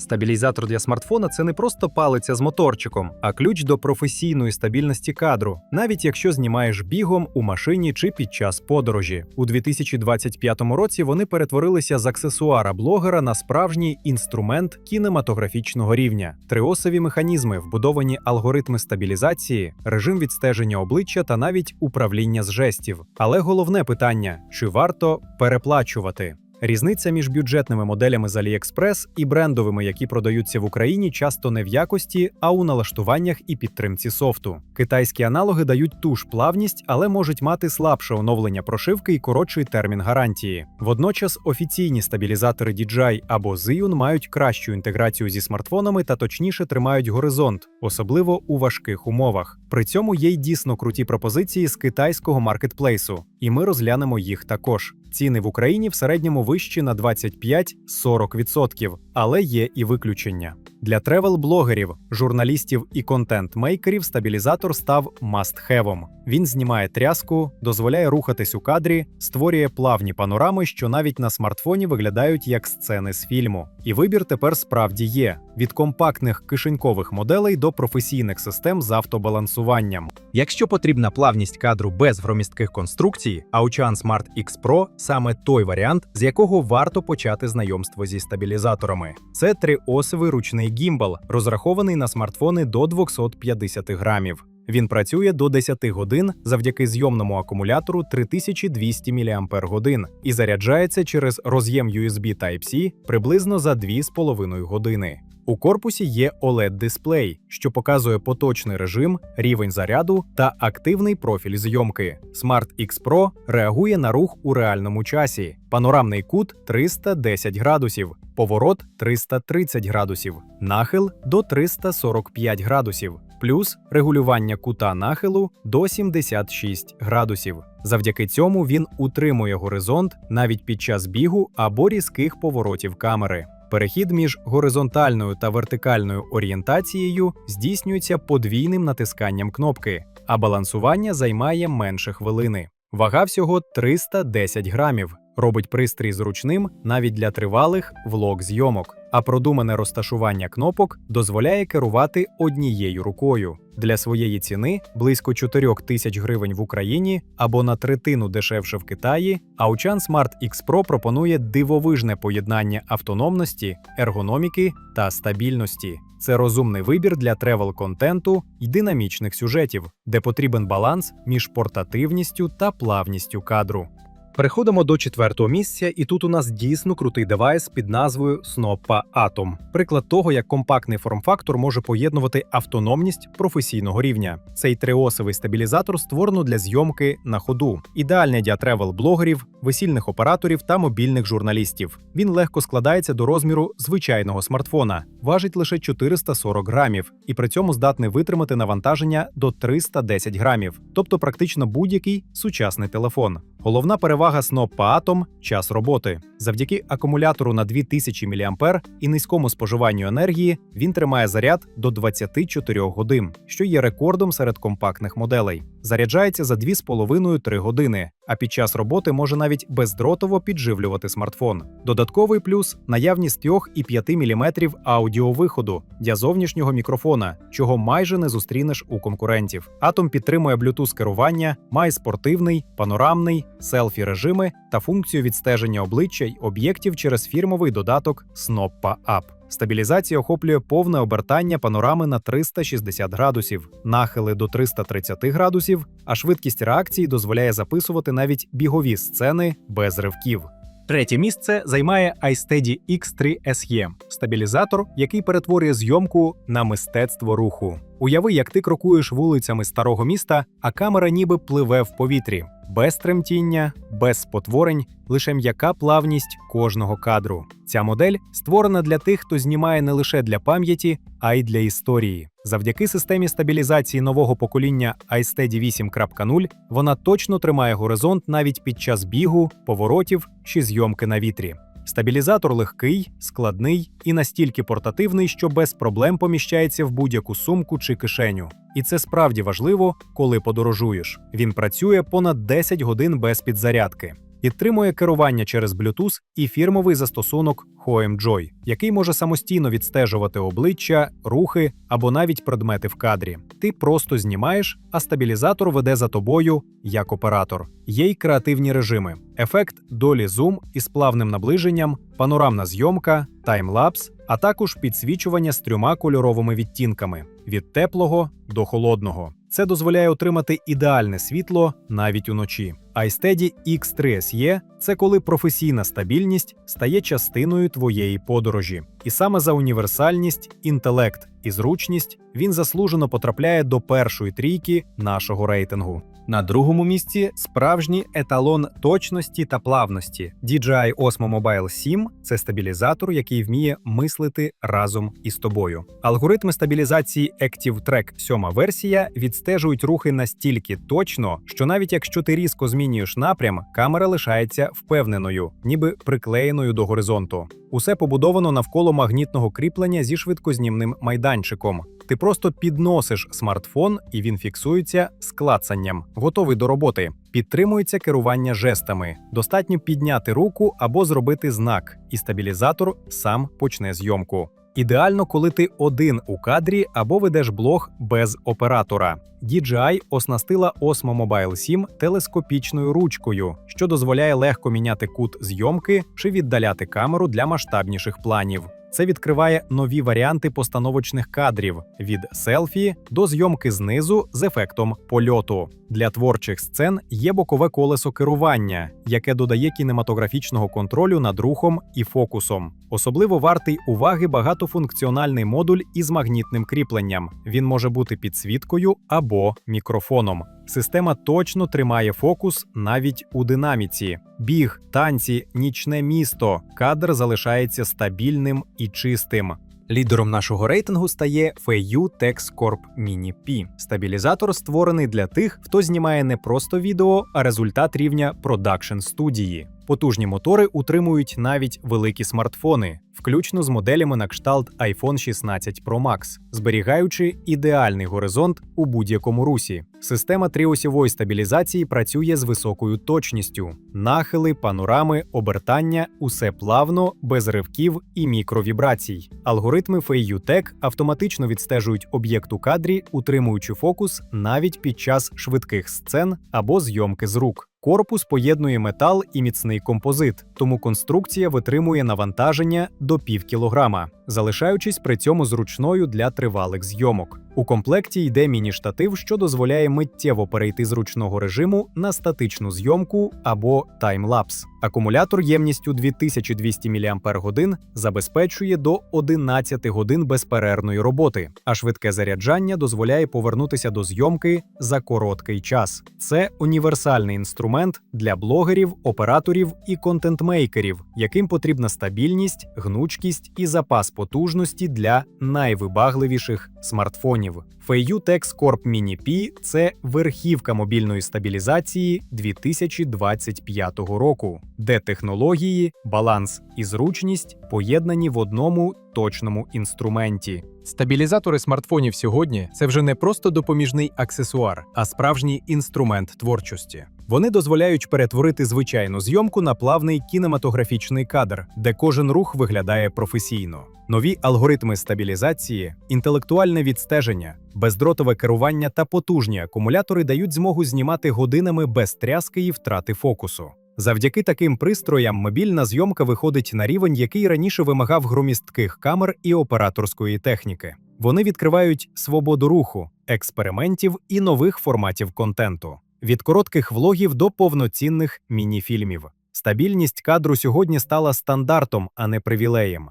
Стабілізатор для смартфона це не просто палиця з моторчиком, а ключ до професійної стабільності кадру, навіть якщо знімаєш бігом у машині чи під час подорожі. У 2025 році вони перетворилися з аксесуара блогера на справжній інструмент кінематографічного рівня. Триосові механізми, вбудовані алгоритми стабілізації, режим відстеження обличчя та навіть управління з жестів. Але головне питання: чи варто переплачувати? Різниця між бюджетними моделями з AliExpress і брендовими, які продаються в Україні, часто не в якості, а у налаштуваннях і підтримці софту. Китайські аналоги дають ту ж плавність, але можуть мати слабше оновлення прошивки і коротший термін гарантії. Водночас офіційні стабілізатори DJI або Zhiyun мають кращу інтеграцію зі смартфонами та точніше тримають горизонт, особливо у важких умовах. При цьому є й дійсно круті пропозиції з китайського маркетплейсу, і ми розглянемо їх також. Ціни в Україні в середньому вищі на 25-40%, але є і виключення. Для тревел-блогерів, журналістів і контент-мейкерів стабілізатор став must-have. Він знімає тряску, дозволяє рухатись у кадрі, створює плавні панорами, що навіть на смартфоні виглядають як сцени з фільму. І вибір тепер справді є: від компактних кишенькових моделей до професійних систем з автобалансуванням. Якщо потрібна плавність кадру без громістких конструкцій, Auchan Smart X Pro саме той варіант, з якого варто почати знайомство зі стабілізаторами. Це триосовий ручний гімбал, розрахований на смартфони до 250 грамів. Він працює до 10 годин завдяки зйомному акумулятору 3200 мАч і заряджається через роз'єм USB Type-C приблизно за 2,5 години. У корпусі є OLED-дисплей, що показує поточний режим, рівень заряду та активний профіль зйомки. Smart X Pro реагує на рух у реальному часі. Панорамний кут 310 градусів, поворот 330 градусів, нахил до 345 градусів, плюс регулювання кута нахилу до 76 градусів. Завдяки цьому він утримує горизонт навіть під час бігу або різких поворотів камери. Перехід між горизонтальною та вертикальною орієнтацією здійснюється подвійним натисканням кнопки, а балансування займає менше хвилини. Вага всього 310 грамів. Робить пристрій зручним навіть для тривалих влог-зйомок, а продумане розташування кнопок дозволяє керувати однією рукою. Для своєї ціни близько 4 тисяч гривень в Україні або на третину дешевше в Китаї. Auchan Smart X Pro пропонує дивовижне поєднання автономності, ергономіки та стабільності. Це розумний вибір для тревел-контенту і динамічних сюжетів, де потрібен баланс між портативністю та плавністю кадру. Переходимо до четвертого місця, і тут у нас дійсно крутий девайс під назвою Snoppa Atom. Приклад того, як компактний форм-фактор може поєднувати автономність професійного рівня. Цей триосовий стабілізатор створено для зйомки на ходу, ідеальний для тревел-блогерів, весільних операторів та мобільних журналістів. Він легко складається до розміру звичайного смартфона, важить лише 440 грамів, і при цьому здатний витримати навантаження до 310 грамів, тобто практично будь-який сучасний телефон. Головна перевага Snoppa Атом – час роботи. Завдяки акумулятору на 2000 мА і низькому споживанню енергії він тримає заряд до 24 годин, що є рекордом серед компактних моделей. Заряджається за 2,5-3 години, а під час роботи може навіть бездротово підживлювати смартфон. Додатковий плюс наявність 3,5 мм аудіовиходу для зовнішнього мікрофона, чого майже не зустрінеш у конкурентів. Atom підтримує Bluetooth керування, має спортивний, панорамний, селфі режими та функцію відстеження обличчя й об'єктів через фірмовий додаток Snoppa App. Стабілізація охоплює повне обертання панорами на 360 градусів, нахили до 330 градусів, а швидкість реакції дозволяє записувати навіть бігові сцени без ривків. Третє місце займає iSteady X3 SE – стабілізатор, який перетворює зйомку на мистецтво руху. Уяви, як ти крокуєш вулицями старого міста, а камера ніби пливе в повітрі, без тремтіння, без спотворень, лише м'яка плавність кожного кадру. Ця модель створена для тих, хто знімає не лише для пам'яті, а й для історії. Завдяки системі стабілізації нового покоління iSteady 8.0 вона точно тримає горизонт навіть під час бігу, поворотів чи зйомки на вітрі. Стабілізатор легкий, складний і настільки портативний, що без проблем поміщається в будь-яку сумку чи кишеню. І це справді важливо, коли подорожуєш. Він працює понад 10 годин без підзарядки. Підтримує керування через Bluetooth і фірмовий застосунок Hoem Joy, який може самостійно відстежувати обличчя, рухи або навіть предмети в кадрі. Ти просто знімаєш, а стабілізатор веде за тобою як оператор. Є й креативні режими: ефект долі зум із плавним наближенням, панорамна зйомка, таймлапс, а також підсвічування з трьома кольоровими відтінками від теплого до холодного. Це дозволяє отримати ідеальне світло навіть уночі. iSteady X3 SE – це коли професійна стабільність стає частиною твоєї подорожі. І саме за універсальність, інтелект і зручність він заслужено потрапляє до першої трійки нашого рейтингу. На другому місці справжній еталон точності та плавності. DJI Osmo Mobile 7 – це стабілізатор, який вміє мислити разом із тобою. Алгоритми стабілізації Active Track 7 версія відстежують рухи настільки точно, що навіть якщо ти різко змінюєш напрям, камера лишається впевненою, ніби приклеєною до горизонту. Усе побудовано навколо магнітного кріплення зі швидкознімним майданчиком. Ти просто підносиш смартфон, і він фіксується з клацанням, готовий до роботи. Підтримується керування жестами. Достатньо підняти руку або зробити знак, і стабілізатор сам почне зйомку. Ідеально, коли ти один у кадрі або ведеш блог без оператора. DJI оснастила Osmo Mobile 7 телескопічною ручкою, що дозволяє легко міняти кут зйомки чи віддаляти камеру для масштабніших планів. Це відкриває нові варіанти постановочних кадрів від селфі до зйомки знизу з ефектом польоту. Для творчих сцен є бокове колесо керування, яке додає кінематографічного контролю над рухом і фокусом. Особливо вартий уваги багатофункціональний модуль із магнітним кріпленням. Він може бути підсвіткою або мікрофоном. Система точно тримає фокус навіть у динаміці. Біг, танці, нічне місто. Кадр залишається стабільним і чистим. Лідером нашого рейтингу стає Feiyu TexCorp Mini P. Стабілізатор створений для тих, хто знімає не просто відео, а результат рівня продакшн студії. Потужні мотори утримують навіть великі смартфони, включно з моделями на кшталт iPhone 16 Pro Max, зберігаючи ідеальний горизонт у будь-якому русі. Система тріосівої стабілізації працює з високою точністю. Нахили, панорами, обертання усе плавно, без ривків і мікровібрацій. Алгоритми FeiUTech автоматично відстежують об'єкт у кадрі, утримуючи фокус навіть під час швидких сцен або зйомки з рук. Корпус поєднує метал і міцний композит, тому конструкція витримує навантаження до пів кілограма, залишаючись при цьому зручною для тривалих зйомок. У комплекті йде міні-штатив, що дозволяє миттєво перейти з ручного режиму на статичну зйомку або таймлапс. Акумулятор ємністю 2200 мАч забезпечує до 11 годин безперервної роботи, а швидке заряджання дозволяє повернутися до зйомки за короткий час. Це універсальний інструмент для блогерів, операторів і контентмейкерів, яким потрібна стабільність, гнучкість і запас потужності для найвибагливіших смартфонів. Feiyu Corp Mini P – це верхівка мобільної стабілізації 2025 року, де технології, баланс і зручність поєднані в одному точному інструменті. Стабілізатори смартфонів сьогодні це вже не просто допоміжний аксесуар, а справжній інструмент творчості. Вони дозволяють перетворити звичайну зйомку на плавний кінематографічний кадр, де кожен рух виглядає професійно. Нові алгоритми стабілізації, інтелектуальне відстеження, бездротове керування та потужні акумулятори дають змогу знімати годинами без тряски і втрати фокусу. Завдяки таким пристроям мобільна зйомка виходить на рівень, який раніше вимагав громістких камер і операторської техніки. Вони відкривають свободу руху, експериментів і нових форматів контенту від коротких влогів до повноцінних міні-фільмів. Стабільність кадру сьогодні стала стандартом, а не привілеєм.